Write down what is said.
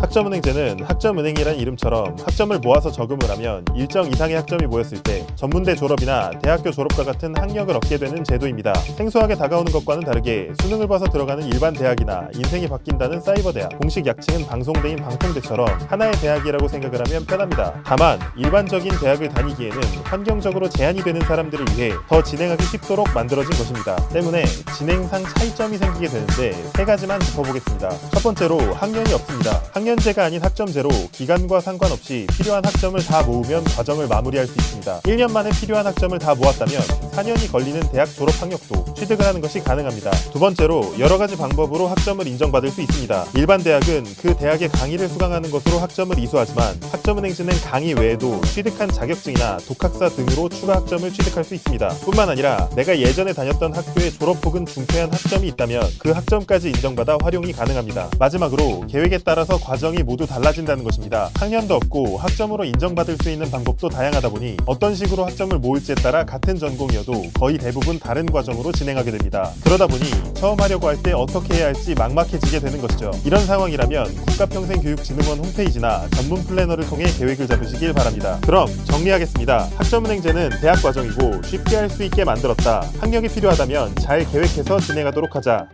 학점은행제는 학점은행이란 이름처럼 학점을 모아서 저금을 하면 일정 이상의 학점이 모였을 때 전문대 졸업이나 대학교 졸업과 같은 학력을 얻게 되는 제도입니다. 생소하게 다가오는 것과는 다르게 수능을 봐서 들어가는 일반 대학이나 인생이 바뀐다는 사이버 대학, 공식 약칭은 방송대인 방통대처럼 하나의 대학이라고 생각을 하면 편합니다. 다만 일반적인 대학을 다니기에는 환경적으로 제한이 되는 사람들을 위해 더 진행하기 쉽도록 만들어진 것입니다. 때문에 진행상 차이점이 생기게 되는데 세 가지만 짚어보겠습니다. 첫 번째로 학년이 없습니다. 학년 제가 아닌 학점제로 기간과 상관없이 필요한 학점을 다 모으면 과정을 마무리할 수 있습니다. 1년 만에 필요한 학점을 다 모았다면 4년이 걸리는 대학 졸업 학력도 취득을 하는 것이 가능합니다. 두 번째로 여러 가지 방법으로 학점을 인정받을 수 있습니다. 일반 대학은 그 대학의 강의를 수강하는 것으로 학점을 이수하지만 학점은행제는 강의 외에도 취득한 자격증이나 독학사 등으로 추가 학점을 취득할 수 있습니다. 뿐만 아니라 내가 예전에 다녔던 학교에 졸업 혹은 중퇴한 학점이 있다면 그 학점까지 인정받아 활용이 가능합니다. 마지막으로 계획에 따라서 과정이 모두 달라진다는 것입니다. 학년도 없고 학점으로 인정받을 수 있는 방법도 다양하다 보니 어떤 식으로 학점을 모을지에 따라 같은 전공이어도 거의 대부분 다른 과정으로 진행하게 됩니다. 그러다 보니 처음 하려고 할 때 어떻게 해야 할지 막막해지게 되는 것이죠. 이런 상황이라면 국가평생교육진흥원 홈페이지나 전문 플래너를 통해 계획을 잡으시길 바랍니다. 그럼 정리하겠습니다. 학점은행제는 대학 과정이고 쉽게 할 수 있게 만들었다. 학력이 필요하다면 잘 계획해서 진행하도록 하자.